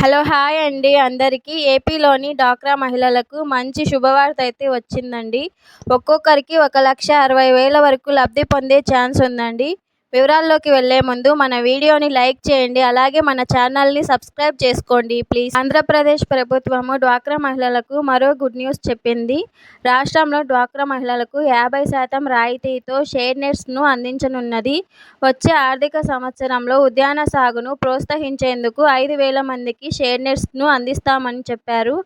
Hello hi అండి అందరికీ. ఏపీలోని డ్వాక్రా మహిళలకు మంచి శుభవార్త అయితే వచ్చిందండి. ఒక్కొక్కరికి ఒక లక్ష అరవై వేల వరకు లబ్ధి పొందే ఛాన్స్ ఉందండి. వివరాల్లోకి వెళ్ళే ముందు మన వీడియోని లైక్ చేయండి అలాగే మన ఛానల్ని సబ్స్క్రైబ్ చేసుకోండి. ప్లీజ్. ఆంధ్రప్రదేశ్ ప్రభుత్వము డ్వాక్రా మహిళలకు మరో గుడ్ న్యూస్ చెప్పింది. రాష్ట్రంలో డ్వాక్రా మహిళలకు యాభై శాతం రాయితీతో షేడ్ నెట్స్ను అందించనున్నది. వచ్చే ఆర్థిక సంవత్సరంలో ఉద్యాన సాగును ప్రోత్సహించేందుకు ఐదు వేల మందికి షేడ్ నెట్స్ను అందిస్తామని చెప్పారు.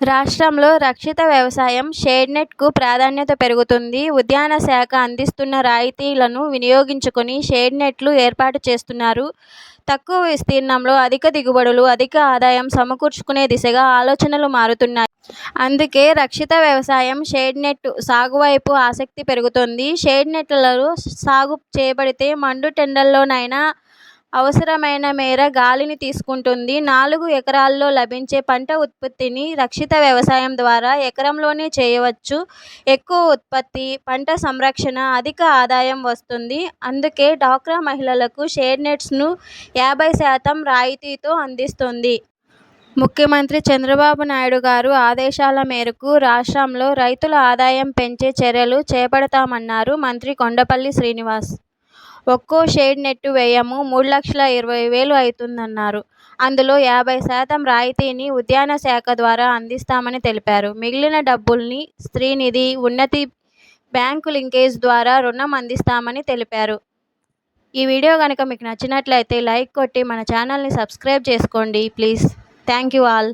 రాష్ట్రంలో రక్షిత వ్యవసాయం షేడ్ నెట్కు ప్రాధాన్యత పెరుగుతుంది. ఉద్యాన శాఖ అందిస్తున్న రాయితీలను వినియోగించుకుని షేడ్ నెట్లు ఏర్పాటు చేస్తున్నారు. తక్కువ విస్తీర్ణంలో అధిక దిగుబడులు అధిక ఆదాయం సమకూర్చుకునే దిశగా ఆలోచనలు మారుతున్నాయి. అందుకే రక్షిత వ్యవసాయం షేడ్ నెట్ సాగు వైపు ఆసక్తి పెరుగుతుంది. షేడ్ నెట్లలో సాగు చేయబడితే మండు టెండల్లోనైనా అవసరమైన మేర గాలిని తీసుకుంటుంది. నాలుగు ఎకరాల్లో లభించే పంట ఉత్పత్తిని రక్షిత వ్యవసాయం ద్వారా ఎకరంలోనే చేయవచ్చు. ఎక్కువ ఉత్పత్తి పంట సంరక్షణ అధిక ఆదాయం వస్తుంది. అందుకే డ్వాక్రా మహిళలకు షేడ్ నెట్స్ను యాభై శాతం రాయితీతో అందిస్తుంది. ముఖ్యమంత్రి చంద్రబాబు నాయుడు గారు ఆదేశాల మేరకు రాష్ట్రంలో రైతుల ఆదాయం పెంచే చర్యలు చేపడతామన్నారు మంత్రి కొండపల్లి శ్రీనివాస్. ఒక్కో షేడ్ నెట్టు వ్యయము మూడు లక్షల ఇరవై వేలు అవుతుందన్నారు అందులో యాభై శాతం రాయితీని ఉద్యాన శాఖ ద్వారా అందిస్తామని తెలిపారు. మిగిలిన డబ్బుల్ని స్త్రీనిధి ఉన్నతి బ్యాంకు లింకేజ్ ద్వారా రుణం అందిస్తామని తెలిపారు. ఈ వీడియో కనుక మీకు నచ్చినట్లయితే లైక్ కొట్టి మన ఛానల్ని సబ్స్క్రైబ్ చేసుకోండి. ప్లీజ్. Thank you all.